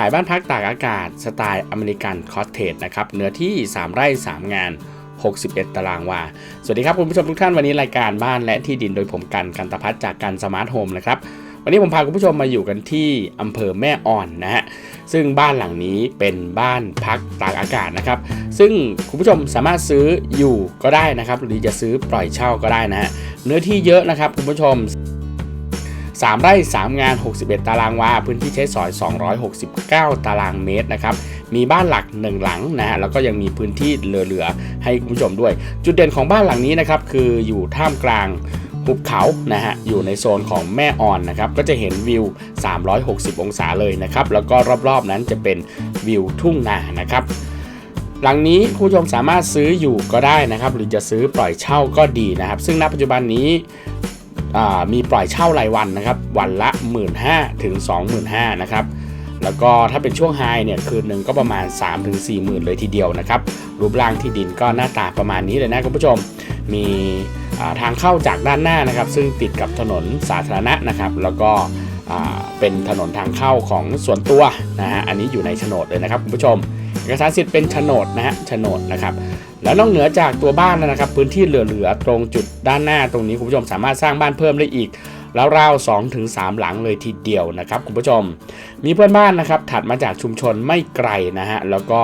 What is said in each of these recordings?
ขายบ้านพักตากอากาศสไตล์อเมริกันคอสเทจนะครับเนื้อที่ 3 ไร่ 3 งาน 61 ตารางวา สวัสดีครับคุณผู้ชมทุกท่านวันนี้รายการบ้านและที่ดินโดยผมกันกันตพัฒน์จากกันสมาร์ทโฮมนะครับวันนี้ผมพาคุณผู้ชมมาอยู่กันที่อำเภอแม่อ่อนนะฮะซึ่งบ้านหลังนี้เป็นบ้านพักตากอากาศนะครับ ซึ่งคุณผู้ชมสามารถซื้ออยู่ก็ได้นะครับ หรือจะซื้อปล่อยเช่าก็ได้นะฮะเนื้อที่เยอะนะครับคุณผู้ชม 3 ไร่ 3 งาน 61 ตารางวา พื้นที่ใช้สอย 269 ตารางเมตรนะครับ มีบ้านหลัก 1 หลังนะฮะ แล้วก็ยังมีพื้นที่เหลือๆ ให้คุณผู้ชมด้วย จุดเด่นของบ้านหลังนี้นะครับ คืออยู่ท่ามกลางหุบเขานะฮะ อยู่ในโซนของแม่อ่อนนะครับ ก็จะเห็นวิว 360 องศาเลยนะครับ แล้วก็รอบๆนั้นจะเป็นวิวทุ่งนานะครับหลังนี้ผู้ชมสามารถซื้ออยู่ก็ได้นะครับ หรือจะซื้อปล่อยเช่าก็ดีนะครับ ซึ่งณปัจจุบันนี้ มีปล่อยเช่ารายวันนะครับ วันละ 1 5ื่นถึง25,000นะครับ แล้วก็ถ้าเป็นช่วงไฮเนี่ยคืนหนึ่งก็ประมาณ3ถึง4 0,000เลยทีเดียวนะครับ รูปร่างที่ดินก็หน้าตาประมาณนี้เลยนะคุณผู้ชม มีทางเข้าจากด้านหน้านะครับ ซึ่งติดกับถนนสาธารณะนะครับ แล้วก็เป็นถนนทางเข้าของส่วนตัวนะฮะ อันนี้อยู่ในโฉนดเลยนะครับคุณผู้ชม อกสารสิทธิ์เป็นโฉนดนะฮะโฉนดนะครับแล้วนอกเหนือจากตัวบ้านนะครับ พื้นที่เหลือๆตรงจุดด้านหน้าตรงนี้คุณผู้ชมสามารถสร้างบ้านเพิ่มได้อีกแล้วราว2ถึง3หลังเลยทีเดียวนะครับคุณผู้ชม มีเพื่อนบ้านนะครับถัดมาจากชุมชนไม่ไกลนะฮะแล้วก็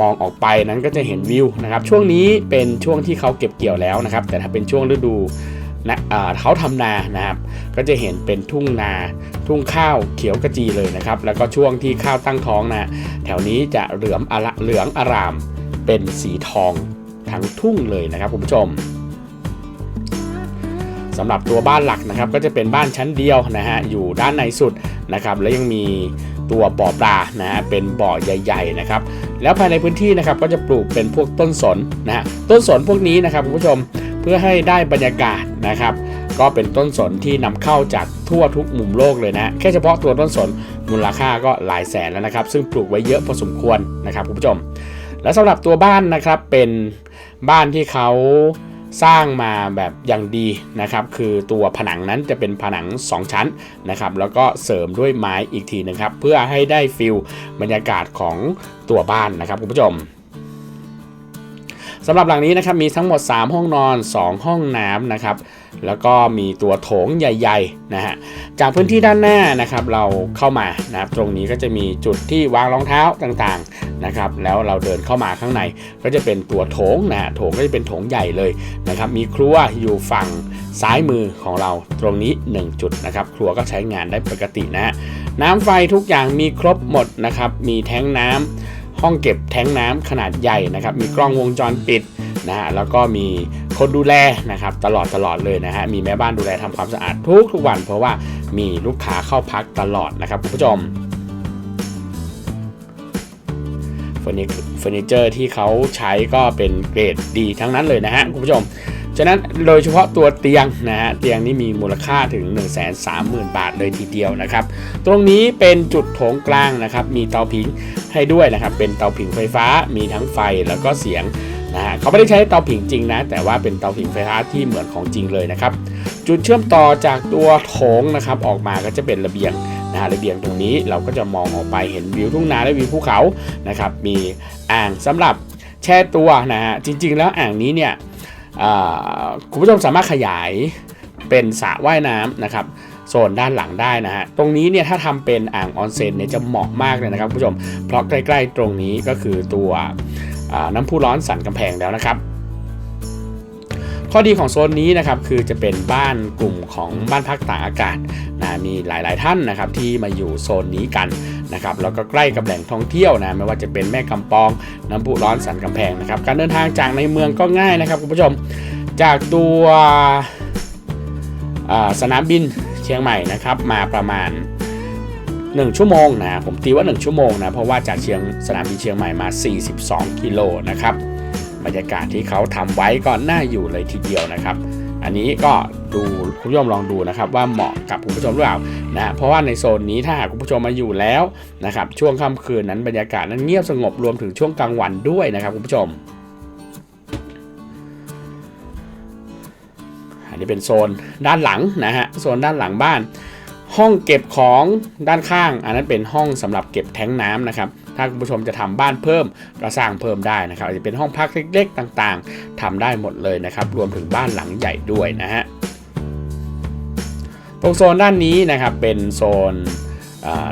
มองออกไปนั้นก็จะเห็นวิวนะครับช่วงนี้เป็นช่วงที่เขาเก็บเกี่ยวแล้วนะครับแต่ถ้าเป็นช่วงฤดู นะเขาทำนานะครับ ก็จะเห็นเป็นทุ่งนาทุ่งข้าวเขียวกระจีเลยนะครับ แล้วก็ช่วงที่ข้าวตั้งท้องนะแถวนี้จะเหลืองอละเหลืองอารามเป็นสีทองทั้งทุ่งเลยนะครับคุณผู้ชมสำหรับตัวบ้านหลักนะครับ ก็จะเป็นบ้านชั้นเดียวนะฮะอยู่ด้านในสุดนะครับ แล้วยังมีตัวบ่อปลานะฮะเป็นบ่อใหญ่ ๆนะครับ แล้วภายในพื้นที่นะครับก็จะปลูกเป็นพวกต้นสนนะฮะต้นสนพวกนี้นะครับคุณผู้ชม เพื่อให้ได้บรรยากาศนะครับ ก็เป็นต้นสนที่นำเข้าจากทั่วทุกมุมโลกเลยนะแค่เฉพาะตัวต้นสนมูลค่าก็หลายแสนแล้วนะครับ ซึ่งปลูกไว้เยอะพอสมควรนะครับคุณผู้ชม และสำหรับตัวบ้านนะครับเป็นบ้านที่เขาสร้างมาแบบอย่างดีนะครับคือตัวผนังนั้นจะเป็นผนัง 2 ชั้นนะครับแล้วก็เสริมด้วยไม้อีกทีหนึงครับเพื่อให้ได้ฟิลบรรยากาศของตัวบ้านนะครับคุณผู้ชม สำหรับหลังนี้นะครับมีทั้งหมด 3 ห้องนอน 2 ห้องน้ำนะครับแล้วก็มีตัวโถงใหญ่ๆนะฮะจากพื้นที่ด้านหน้านะครับเราเข้ามานะครับตรงนี้ก็จะมีจุดที่วางรองเท้าต่างๆนะครับแล้วเราเดินเข้ามาข้างใน ก็จะเป็นตัวโถงนะฮะโถงก็จะเป็นโถงใหญ่เลยนะครับมีครัวอยู่ฝั่งซ้ายมือของเราตรงนี้ 1 จุดนะครับครัวก็ใช้งานได้ปกตินะฮะน้ำไฟทุกอย่างมีครบหมดนะครับมีแท้งน้ำ ห้องเก็บแทงน้ำขนาดใหญ่นะครับ มีกล้องวงจรปิดนะฮะแล้วก็มีคนดูแลนะครับตลอดตลอดเลยนะฮะมีแม่บ้านดูแลทำความสะอาดทุกทุกวัน เพราะว่ามีลูกค้าเข้าพักตลอดนะครับคุณผู้ชมฟอนิเฟอร์นิเจอร์ที่เขาใช้ก็เป็นเกรดดีทั้งนั้นเลยนะฮะคุณผู้ชม ฉะนั้นโดยเฉพาะตัวเตียงนะฮะเตียงนี้มีมูลค่าถึง 1 3 0 0 0 0 บาทเลยทีเดียวนะครับ ตรงนี้เป็นจุดโถงกลางนะครับ มีเตาผิงให้ด้วยนะครับ เป็นเตาผิงไฟฟ้ามีทั้งไฟแล้วก็เสียงนะฮะเขาไม่ได้ใช้เตาผิงจริงนะ แต่ว่าเป็นเตาผิงไฟฟ้าที่เหมือนของจริงเลยนะครับ จุดเชื่อมต่อจากตัวโถงนะครับ ออกมาก็จะเป็นระเบียงนะฮะระเบียงตรงนี้เราก็จะมองออกไปเห็นวิวทุ่งนาและวิวภูเขานะครับ มีอ่างสำหรับแช่ตัวนะฮะจริง ๆ แล้วอ่างนี้เนี่ย คุณผู้ชมสามารถขยายเป็นสระว่ายน้ำนะครับโซนด้านหลังได้นะฮะ ตรงนี้เนี่ยถ้าทำเป็นอ่างออนเซ็นเนี่ยจะเหมาะมากเลยนะครับคุณผู้ชม เพราะใกล้ ๆ ตรงนี้ก็คือตัวน้ำพุร้อนสันกำแพงแล้วนะครับ ข้อดีของโซนนี้นะครับคือจะเป็นบ้านกลุ่มของบ้านพักตากอากาศนะมีหลาย ๆ ท่านนะครับที่มาอยู่โซนนี้กันนะครับแล้วก็ใกล้กับแหล่งท่องเที่ยวนะไม่ว่าจะเป็นแม่กำปอง น้ำพุร้อนสันกำแพงนะครับการเดินทางจากในเมืองก็ง่ายนะครับคุณผู้ชมจากตัวสนามบินเชียงใหม่นะครับมาประมาณ 1 ชั่วโมงนะผมตีว่า 1 ชั่วโมงนะเพราะว่าจากเชียงสนามบินเชียงใหม่มา 42 กิโลนะครับ บรรยากาศที่เขาทำไว้ก็น่าอยู่เลยทีเดียวนะครับ อันนี้ก็ดูคุณผู้ชมลองดูนะครับ ว่าเหมาะกับคุณผู้ชมหรือเปล่านะเพราะว่าในโซนนี้ถ้าหากคุณผู้ชมมาอยู่แล้วนะครับช่วงค่ำคืนนั้นบรรยากาศนั้นเงียบสงบรวมถึงช่วงกลางวันด้วยนะครับคุณผู้ชม อันนี้เป็นโซนด้านหลังนะฮะโซนด้านหลังบ้าน ห้องเก็บของด้านข้าง อันนั้นเป็นห้องสำหรับเก็บแท้งน้ำนะครับ ถ้าคุณผู้ชมจะทำบ้านเพิ่มก็สร้างเพิ่มได้นะครับอาจจะเป็นห้องพักเล็กๆต่างๆทำได้หมดเลยนะครับรวมถึงบ้านหลังใหญ่ด้วยนะฮะตรงโซนด้านนี้นะครับเป็นโซน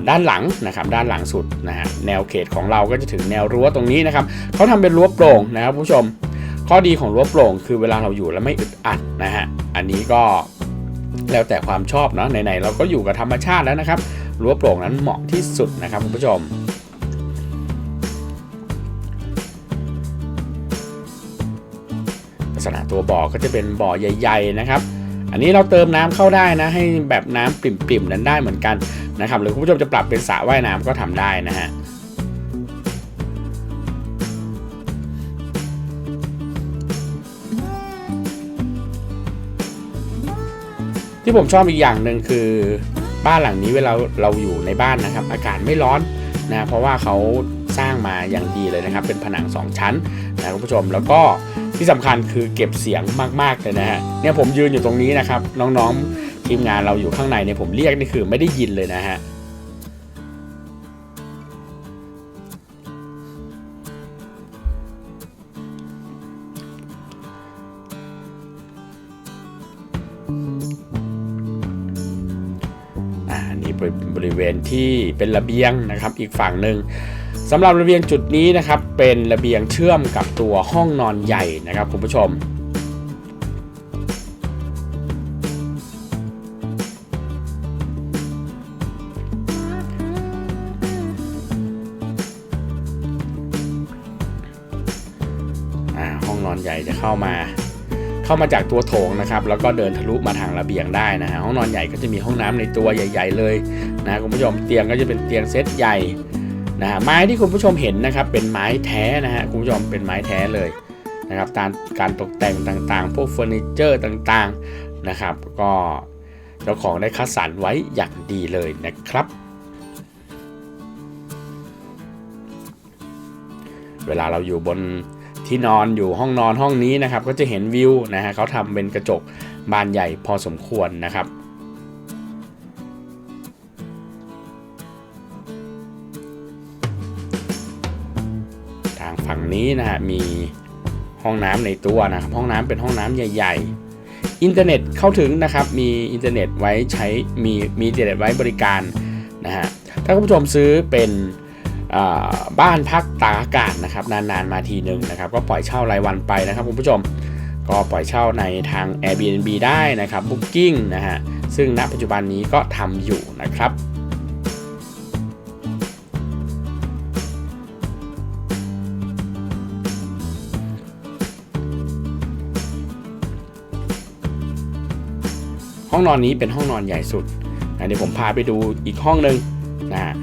ด้านหลังนะครับด้านหลังสุดนะฮะแนวเขตของเราก็จะถึงแนวรั้วตรงนี้นะครับเขาทำเป็นรั้วโปร่งนะครับผู้ชม ข้อดีของรั้วโปร่ง คือเวลาเราอยู่แล้วไม่อึดอัดนะฮะอันนี้ก็แล้วแต่ความชอบเนาะไหนๆเราก็อยู่กับธรรมชาติแล้วนะครับรั้วโปร่งนั้นเหมาะที่สุดนะครับคุณผู้ชม ษณะตัวบ่อก็จะเป็นบ่อใหญ่ๆนะครับ อันนี้เราเติมน้ำเข้าได้นะ ให้แบบน้ำปริ่มๆนั้นได้เหมือนกันนะครับ หรือคุณผู้ชมจะปรับเป็นสระว่ายน้ำก็ทำได้นะฮะที่ผมชอบอีกอย่างหนึ่งคือบ้านหลังนี้เวลาเราอยู่ในบ้านนะครับ อากาศไม่ร้อนนะเพราะว่าเขาสร้างมาอย่างดีเลยนะครับ เป็นผนัง 2 ชั้นนะคุณผู้ชมแล้วก็ ที่สำคัญคือเก็บเสียงมากๆเลยนะฮะเนี่ยผมยืนอยู่ตรงนี้นะครับ น้องๆทีมงานเราอยู่ข้างในเนี่ยผมเรียกนี่คือไม่ได้ยินเลยนะฮะอันนี้เป็นบริเวณที่เป็นระเบียงนะครับ อีกฝั่งหนึ่ง สำหรับระเบียงจุดนี้นะครับเป็นระเบียงเชื่อมกับตัวห้องนอนใหญ่นะครับคุณผู้ชมอ่าห้องนอนใหญ่จะเข้ามาเข้ามาจากตัวโถงนะครับแล้วก็เดินทะลุมาทางระเบียงได้นะฮะห้องนอนใหญ่ก็จะมีห้องน้ำในตัวใหญ่ ๆ เลยนะคุณผู้ชมเตียงก็จะเป็นเตียงเซตใหญ่ นะฮะไม้ที่คุณผู้ชมเห็นนะครับเป็นไม้แท้นะฮะคุณผู้ชมเป็นไม้แท้เลยนะครับการการตกแต่งต่างๆ พวกเฟอร์นิเจอร์ต่างๆนะครับ ก็เจ้าของได้คัดสรรไว้อย่างดีเลยนะครับ เวลาเราอยู่บนที่นอนอยู่ห้องนอนห้องนี้นะครับ ก็จะเห็นวิวนะฮะเขาทำเป็นกระจกบานใหญ่พอสมควรนะครับางฝั่งนี้นะฮะมีห้องน้ำในตัวนะครับห้องน้ำเป็นห้องน้ำใหญ่ ๆ อินเทอร์เน็ตเข้าถึงนะครับมีอินเทอร์เน็ตไว้ใช้มีมีอินเทอร์เน็ตไว้บริการนะฮะถ้าคุณผู้ชมซื้อเป็นบ้านพักตากอากาศนะครับนานๆมาทีหนึ่งนะครับ ก็ปล่อยเช่ารายวันไปนะครับคุณผู้ชมก็ปล่อยเช่าในทาง Airbnb ได้นะครับ Booking นะฮะซึ่งณปัจจุบันนี้ก็ทำอยู่นะครับ องนอนนี้เป็นห้องนอนใหญ่สุดนะเดี๋ยวผมพาไปดูอีกห้องหนึ่งนะฮะ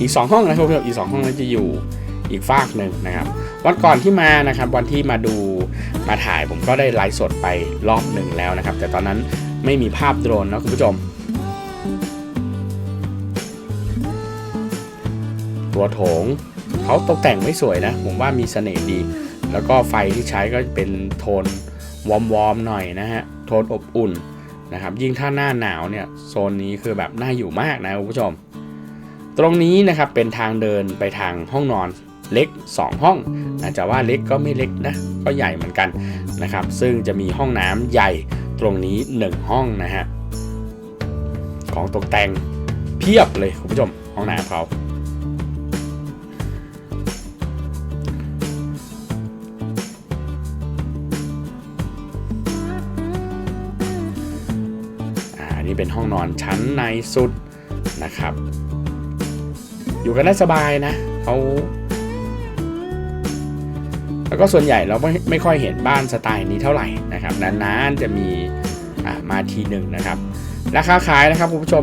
อีก 2 ห้องนะครับเพื่อนอีก 2 ห้องนั้นจะอยู่อีกฝากหนึ่งนะครับวันก่อนที่มานะครับวันที่มาดูมาถ่ายผมก็ได้ไลฟ์สดไปรอบหนึ่งแล้วนะครับ แต่ตอนนั้นไม่มีภาพโดรนนะคุณผู้ชม ตัวโถงเขาตกแต่งไม่สวยนะ ผมว่ามีเสน่ห์ดี แล้วก็ไฟที่ใช้ก็เป็นโทนวอมๆหน่อยนะฮะโทนอบอุ่น นะครับยิ่งถ้าหน้าหนาวเนี่ยโซนนี้คือแบบน่าอยู่มากนะคุณผู้ชม ตรงนี้นะครับเป็นทางเดินไปทางห้องนอนเล็ก 2 ห้องนะจะว่าเล็กก็ไม่เล็กนะก็ใหญ่เหมือนกันนะครับ ซึ่งจะมีห้องน้ำใหญ่ตรงนี้ 1 ห้องนะฮะของตกแต่งเพียบเลยคุณผู้ชมห้องน้ำเขา เป็นห้องนอนชั้นในสุดนะครับ อยู่กันได้สบายนะเขาแล้วก็ส่วนใหญ่เราไม่ไม่ค่อยเห็นบ้านสไตล์นี้เท่าไหร่นะครับนานๆจะมีมาทีหนึ่งนะครับ ราคาขายนะครับคุณผู้ชม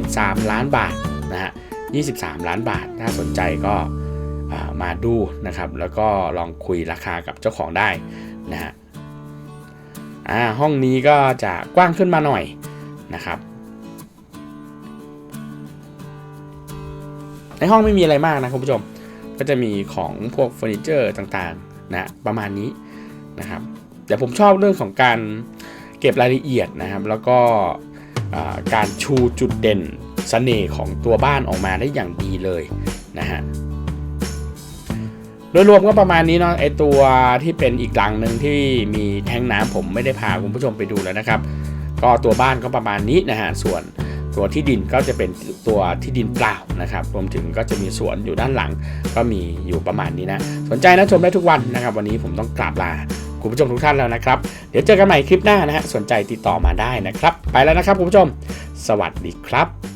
23 ล้านบาทนะฮะ23 ล้านบาท ถ้าสนใจก็มาดูนะครับ แล้วก็ลองคุยราคากับเจ้าของได้นะฮะห้องนี้ก็จะกว้างขึ้นมาหน่อย นะครับ ในห้องไม่มีอะไรมากนะคุณผู้ชม ก็จะมีของพวกเฟอร์นิเจอร์ต่างๆนะประมาณนี้นะครับแต่ผมชอบเรื่องของการเก็บรายละเอียดนะครับ แล้วก็การชูจุดเด่นเสน่ห์ของตัวบ้านออกมาได้อย่างดีเลยนะฮะโดยรวมก็ประมาณนี้เนาะไอตัวที่เป็นอีกหลังหนึ่งที่มีแทงน้ำผมไม่ได้พาคุณผู้ชมไปดูแล้วนะครับ ก็ตัวบ้านก็ประมาณนี้นะฮะส่วนตัวที่ดินก็จะเป็นตัวที่ดินเปล่านะครับ รวมถึงก็จะมีสวนอยู่ด้านหลัง ก็มีอยู่ประมาณนี้นะ สนใจนะชมได้ทุกวันนะครับ วันนี้ผมต้องกราบลาคุณผู้ชมทุกท่านแล้วนะครับ เดี๋ยวเจอกันใหม่คลิปหน้านะฮะ สนใจติดต่อมาได้นะครับ ไปแล้วนะครับคุณผู้ชม สวัสดีครับ